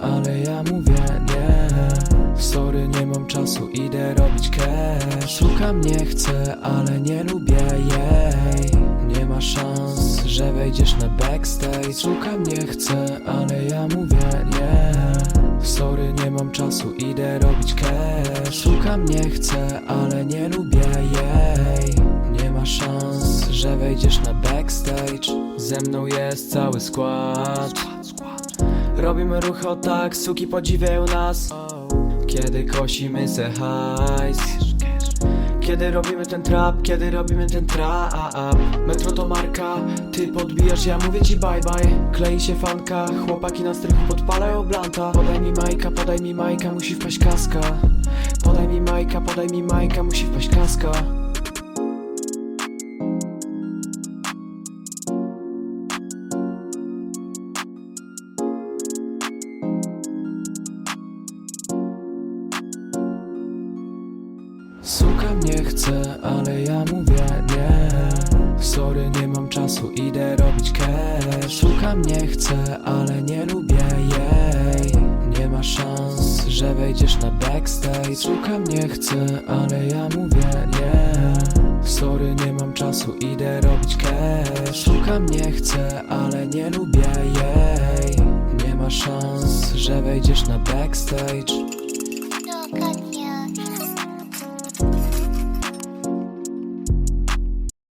ale ja mówię nie. Sorry, nie mam czasu, idę robić cash. Szukam, nie chcę, ale nie lubię jej. Nie ma szans, że wejdziesz na backstage. Szukam, nie chcę, ale ja mówię nie. Sorry, nie mam czasu, idę robić cash. Szukam, nie chcę, ale nie lubię jej. Nie ma szans, że wejdziesz na backstage. Ze mną jest cały skład Robimy ruchy o tak, suki podziwiają nas. Kiedy kosimy se hajs. Kiedy robimy ten trap, kiedy robimy ten trap. Metro to marka, ty podbijasz, ja mówię ci bye bye. Klei się fanka, chłopaki na strychu podpalają blanta. Podaj mi majka, podaj mi majka, musi wpaść kaska. Podaj mi majka, podaj mi majka, musi wpaść kaska Szukam, nie chcę, ale ja mówię nie. Sorry, nie mam czasu, idę robić cash. Szukam, nie chcę, ale nie lubię jej. Nie ma szans, że wejdziesz na backstage. Szukam, nie chcę, ale ja mówię nie. Sorry, nie mam czasu, idę robić cash. Szukam, nie chcę, ale nie lubię jej. Nie ma szans, że wejdziesz na backstage